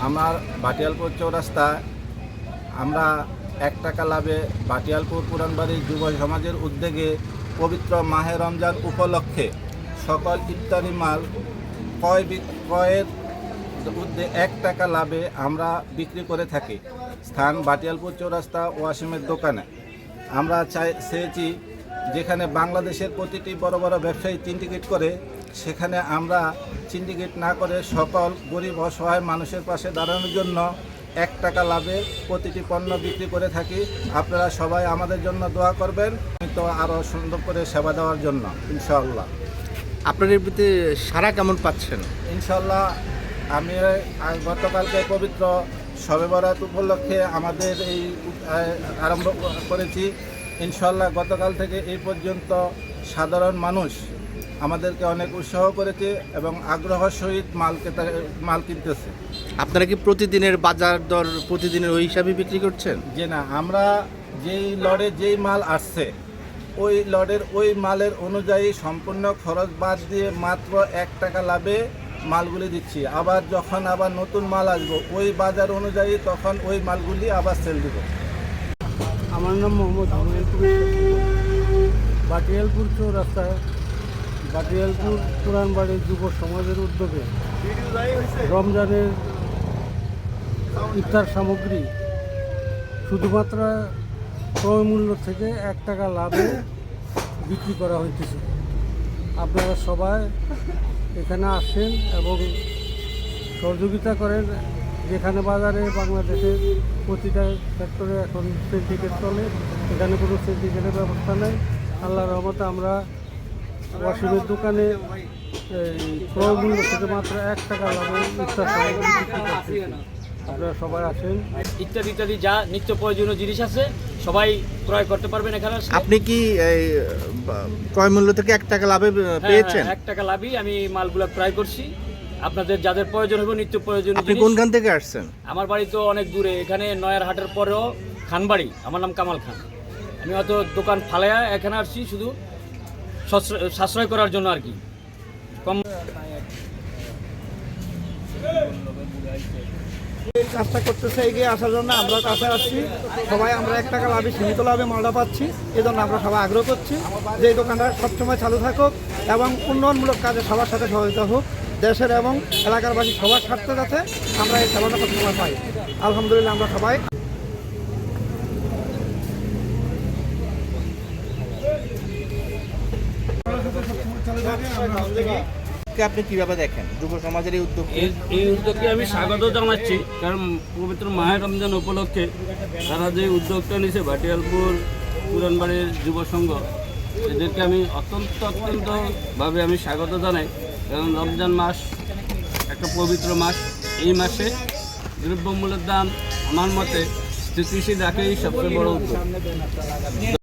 আমার বাটিয়ালপুর চৌরাস্তা আমরা এক টাকা লাভে বাটিয়ালপুর পুরানবাড়ি যুব সমাজের উদ্যোগে পবিত্র মাহে রমজান উপলক্ষে সকল ইফতারি মাল ক্রয় বি- ক্রয়ের উদ্দে এক টাকা লাভে আমরা বিক্রি করে থাকি। স্থান বাটিয়ালপুর চৌরাস্তা ওয়াসিমের দোকানে। আমরা চাই চেয়েছি যেখানে বাংলাদেশের প্রতিটি বড় বড় ব্যবসায়ী সিন্ডিকেট করে, সেখানে আমরা সিন্ডিকেট না করে সকল গরিব অসহায় মানুষের পাশে দাঁড়ানোর জন্য এক টাকা লাভে প্রতিটি পণ্য বিক্রি করে থাকি। আপনারা সবাই আমাদের জন্য দোয়া করবেন। তো আরও সুন্দর করে সেবা দেওয়ার জন্য ইনশাআল্লাহ। আপনার এর প্রতি সারা কেমন পাচ্ছেন? ইনশাল্লাহ আমি গতকালকে পবিত্র শবে বরাত উপলক্ষে আমাদের এই আরম্ভ করেছি। ইনশাল্লাহ গতকাল থেকে এই পর্যন্ত সাধারণ মানুষ আমাদেরকে অনেক উৎসাহ করেছে এবং আগ্রহ সহিত মাল কেতা মাল কিনতেছে। আপনারা কি প্রতিদিনের বাজার দর প্রতিদিনের ওই হিসাবে বিক্রি করছেন? যে না আমরা যেই লড়ে যেই মাল আসছে ওই লড়ের ওই মালের অনুযায়ী সম্পূর্ণ খরচ বাদ দিয়ে মাত্র এক টাকা লাভে মালগুলি দিচ্ছি। আবার যখন আবার নতুন মাল আসব ওই বাজার অনুযায়ী তখন ওই মালগুলি আবার সেল দিব। আমার নাম মোহাম্মদ বাটিয়ালপুর চৌরাস্তায় বাটিয়ালপুর পুরানবাড়ি যুব সমাজের উদ্যোগে রমজানের ইফতার সামগ্রী শুধুমাত্র ক্রয় মূল্য থেকে এক টাকা লাভে বিক্রি করা হইতেছে। আপনারা সবাই এখানে আসেন এবং সহযোগিতা করেন। যেখানে বাজারে বাংলাদেশের প্রতিটা সেক্টরে এখন সিন্ডিকেট চলে, এখানে কোনো সিন্ডিকেটের ব্যবস্থা নেই। আল্লাহ রহমতে আমরা ওয়াসিমের দোকানে এই ক্রয় মূল্য থেকে মাত্র এক টাকা করতেছি আপনারা সবাই আসেন ইত্যাদি ইত্যাদি যা নিত্য প্রয়োজনীয় জিনিস আছে সবাই ক্রয় করতে পারবেন এখানে আপনি কি এই ক্রয় মূল্য থেকে এক টাকা লাভে হ্যাঁ, পেয়েছেন? হ্যাঁ, এক টাকা লাভই আমি মালগুলো ক্রয় করছি। আপনাদের যাদের প্রয়োজন হবে নিত্য প্রয়োজনীয় আপনি কোনখান থেকে আসছেন? আমার বাড়ি তো অনেক দূরে এখানে নয়ার হাটের পরেও খানবাড়ি। আমার নাম কামাল খান। আমি হয়তো দোকান ফালাইয়া এখানে আসছি শুধু সশ্রয়- করার জন্য আর কি। কম কাজটা করতেছে, এগিয়ে আসার জন্য আমরা কাছে আসছি। সবাই আমরা এক টাকা লাভে, সীমিত লাভে মালটা পাচ্ছি। এই জন্য আমরা সবাই আগ্রহ করছি যে এই দোকানটা সবসময় চালু থাকুক এবং উন্নয়নমূলক কাজে সবার সাথে সহযোগিতা হোক। দেশের এবং এলাকারবাসী সবার স্বার্থে যাতে আমরা এই সেবাটা সবসময় পাই। আলহামদুলিল্লাহ আমরা সবাই কে আপনি কীভাবে দেখেন? যুব সমাজের এই উদ্যোগ এই উদ্যোগকে আমি স্বাগত জানাচ্ছি, কারণ পবিত্র মাহের রমজান উপলক্ষে তারা যে উদ্যোগটা নিয়েছে, ভাটিয়ালপুর পুরানবাড়ির যুব সংঘ, এদেরকে আমি অত্যন্ত, অত্যন্তভাবে আমি স্বাগত জানাই। কারণ রমজান মাস একটা পবিত্র মাস। এই মাসে দ্রব্যমূল্যের দাম আমার মতে স্থিতিশীল রাখেই সবচেয়ে বড় উদ্যোগ।